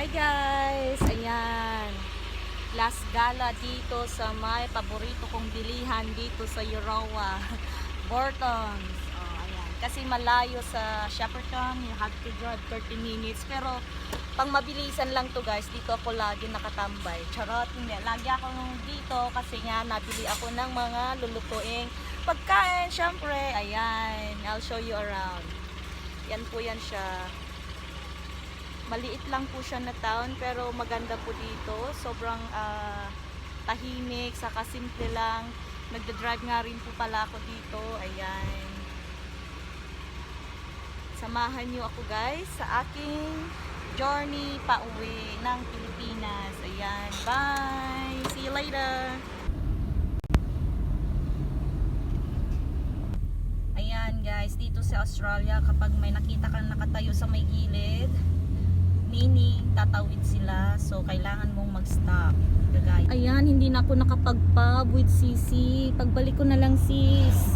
Hi guys! Ayan. Last gala dito sa may paborito kong bilihan dito sa Eurawa. Bortons. Oh, ayan. Kasi malayo sa Shepperton. You have to drive 30 minutes. Pero pang mabilisan lang to guys. Dito ako lagi nakatambay. Charot. Hindi. Lagi ako dito kasi nga nabili ako ng mga lulutuing pagkain. Syempre. Ayan. I'll show you around. Yan po yan siya. Maliit lang po siya na town pero maganda po dito. Sobrang ah, tahimik, saka simple lang. Nagda-drive nga rin po pala ako dito. Ayan. Samahan niyo ako guys sa aking journey pa uwi ng Pilipinas. Ayan. Bye! See you later! Ayan guys, dito sa Australia kapag may nakita kang nakatayo sa may gilid, meaning tatawid sila. So kailangan mong mag-stop. Ayan, hindi na ako nakapag-pub with Sisi. Pagbalik ko na lang sis.